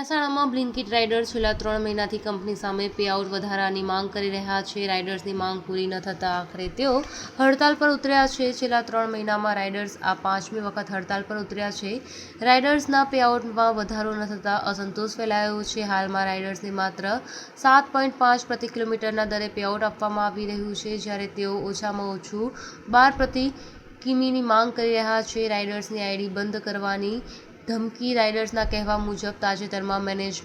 મહેસાણામાં બ્લિન્કિટ રાઇડર્સ છેલ્લા ત્રણ મહિનાથી કંપની સામે પેઆઉટ વધારાની માંગ કરી રહ્યા છે. રાઇડર્સની માંગ પૂરી ન થતાં આખરે તેઓ હડતાલ પર ઉતર્યા છે. છેલ્લા ત્રણ મહિનામાં રાઇડર્સ આ પાંચમી વખત હડતાલ પર ઉતર્યા છે. રાઇડર્સના પેઆઉટમાં વધારો ન થતાં અસંતોષ ફેલાયો છે. હાલમાં રાઇડર્સને માત્ર સાત પોઈન્ટ પાંચ પ્રતિ કિલોમીટરના દરે પેઆઉટ આપવામાં આવી રહ્યું છે. જ્યારે તેઓ ઓછામાં ઓછું બાર પ્રતિ કિમીની માંગ કરી રહ્યા છે. રાઇડર્સની આઈડી બંધ કરવાની ધમકી રાઇડર્સના કહેવા મુજબ તાજેતરમાં મેનેજ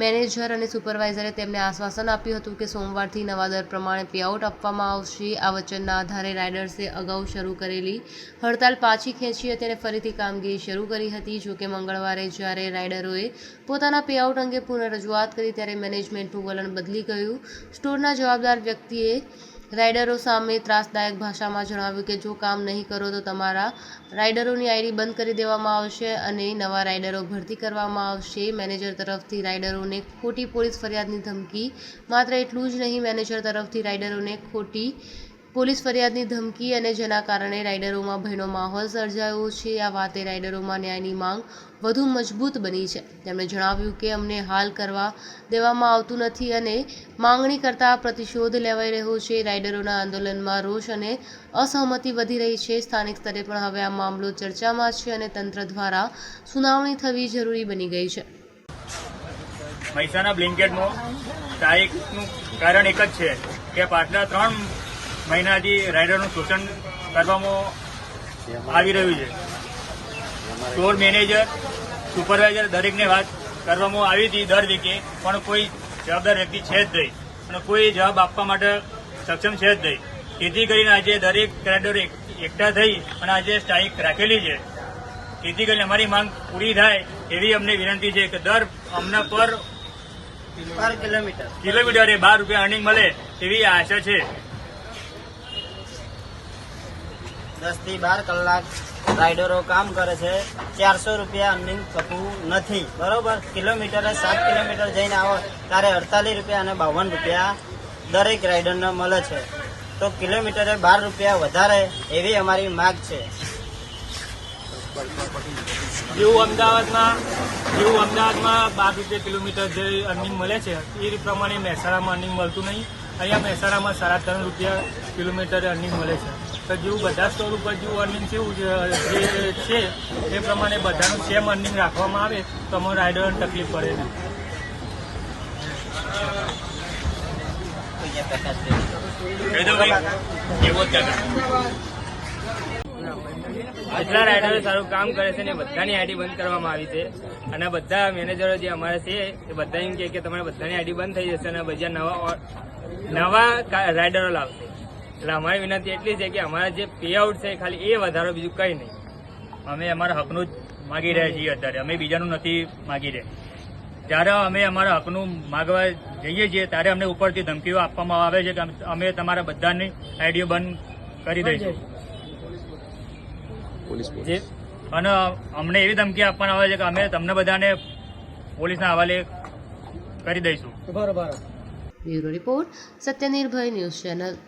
મેનેજર અને સુપરવાઇઝરે તેમને આશ્વાસન આપ્યું હતું કે સોમવારથી નવા દર પ્રમાણે પેઆઉટ આપવામાં આવશે. આ વચનના આધારે રાઇડર્સે અગાઉ શરૂ કરેલી હડતાલ પાછી ખેંચી હતી અને ફરીથી કામગીરી શરૂ કરી હતી. જોકે મંગળવારે જ્યારે રાઇડરોએ પોતાના પેઆઉટ અંગે પુનઃ રજૂઆત કરી ત્યારે મેનેજમેન્ટનું વલણ બદલી ગયું. સ્ટોરના જવાબદાર વ્યક્તિએ રાઇડરો સામે ત્રાસદાયક ભાષામાં જણાવ્યું કે, જો કામ નહીં કરો તો તમારા રાઇડરોની આઈડી બંધ કરી દેવામાં આવશે અને નવા રાઇડરો ભરતી કરવામાં આવશે. મેનેજર તરફથી રાઇડરોને ખોટી પોલીસ ફરિયાદની ધમકી. માત્ર એટલું જ નહીં, મેનેજર તરફથી રાઇડરોને ખોટી પોલીસ ફરિયાદની ધમકી અને જેના કારણે રાઇડરોમાં ભયનો માહોલ સર્જાયો છે, આ વાતે રાઇડરોમાં ન્યાયની માંગ વધુ મજબૂત બની છે. તેમણે જણાવ્યું કે અમને હાલ કરવા દેવામાં આવતું નથી અને માંગણી કરતાં પ્રતિશોધ લેવાઈ રહ્યો છે. રાઇડરોના આંદોલનમાં રોષ અને અસહમતિ વધી રહી છે. સ્થાનિક સ્તરે પણ હવે આ મામલો ચર્ચામાં છે અને તંત્ર દ્વારા સુનાવણી થવી જરૂરી બની ગઈ છે. મહેસાણા બ્લિન્કેટનું સ્ટ્રાઇકનું કારણ એક જ છે કે પાછલા ત્રણ મહિનાથી રાઇડરનું શોષણ કરવામાં આવી રહ્યું છે. સ્ટોર મેનેજર સુપરવાઇઝર દરેકને વાત કરવામાં આવી હતી દર વીકે પણ કોઈ જવાબદાર વ્યક્તિ છે જ નહીં અને કોઈ જવાબ આપવા માટે સક્ષમ છે જ નહીં. તેથી કરીને આજે દરેક રાઇડરો એકઠા થઈ અને આજે સ્ટ્રાઇક રાખેલી છે. તેથી કરીને અમારી માંગ પૂરી થાય એવી અમને વિનંતી છે કે દર અમને પર પર કિલોમીટર. કિલોમીટરે બાર રૂપિયા અર્નિંગ મળે એવી આશા છે. દસથી બાર કલાક રાઇડરો કામ કરે છે. ચારસો રૂપિયા અર્નિંગ થતું નથી. બરોબર? કિલોમીટરે સાત કિલોમીટર જઈને આવો ત્યારે અડતાલીસ રૂપિયા અને બાવન રૂપિયા દરેક રાઇડરને મળે છે. તો કિલોમીટરે બાર રૂપિયા વધારે એવી અમારી માગ છે. જેવું અમદાવાદમાં જેવું અમદાવાદમાં બાર રૂપિયા કિલોમીટર જે અર્નિંગ મળે છે, એ પ્રમાણે મહેસાણામાં અર્નિંગ મળતું નહીં. અહીંયા મહેસાણામાં સાડા ત્રણ રૂપિયા કિલોમીટર અર્નિંગ મળે છે. તો જેવું બધા સ્ટોર ઉપર જેવું અર્નિંગ કેવું જે છે એ પ્રમાણે બધાનું સેમ અર્નિંગ રાખવામાં આવે તો અમારો રાઇડરોને તકલીફ પડે નહીં. જેટલા રાઇડરો સારું કામ કરે છે ને બધાની આઈડી બંધ કરવામાં આવી છે. અને બધા મેનેજરો જે અમારા છે એ બધા એમ કે તમારે બધાની આઈડી બંધ થઈ જશે અને બીજા નવા નવા રાઇડરો લાવશે. એટલે અમારી વિનંતી એટલી છે કે અમારા જે પેઆઉટ છે ખાલી એ વધારો બીજું કંઈ નહીં. અમે અમારા હકનું જ માગી રહ્યા છીએ અત્યારે. અમે બીજાનું નથી માગી રહ્યા. જ્યારે અમે અમારા હકનું માગવા જઈએ છીએ ત્યારે અમને ઉપરથી ધમકીઓ આપવામાં આવે છે કે અમે તમારા બધાની આઈડીઓ બંધ કરી દઈશું. અને અમને એવી ધમકી આપવામાં આવે છે કે અમે તમને બધાને પોલીસના હવાલે કરી દઈશું. Bureau report Satyanirbhay news channel.